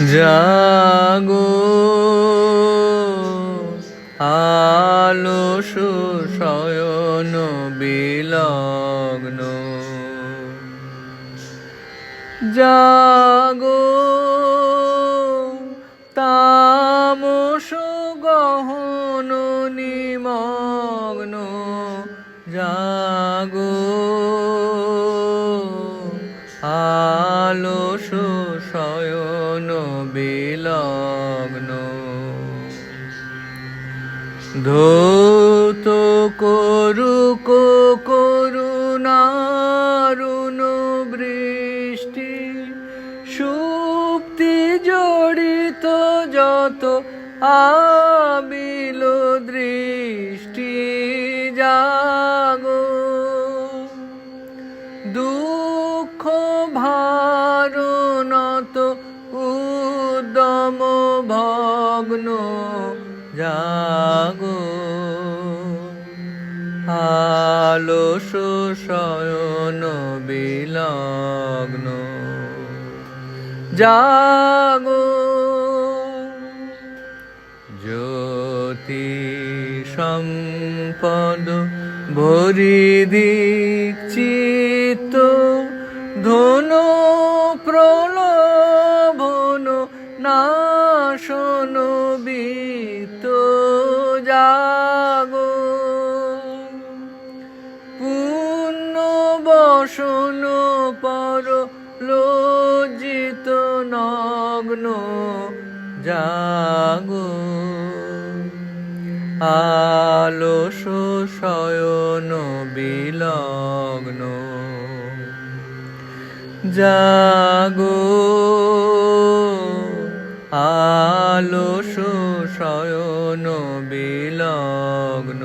জাগো আলো সুশয়ন বিলগ্ন। জাগো। শয়ন বিলগ্ন। ধৌত করুক করুণারুণ বৃষ্টি সুপ্তি জড়িত যত আবিল দৃষ্টি জাগো। দুঃখ ভগ্ন জাগো। আলস শয়ন বিলগ্ন জাগো। জ্যোতি সম্পদ ভরি দীক্ষিত নাশন বিত জাগো। পুণ্য বসন পর লজ্জিত নগ্ন জাগো। আলস শয়ন বিলগ্ন। জাগো। আলস সুশয়ন বিলগ্ন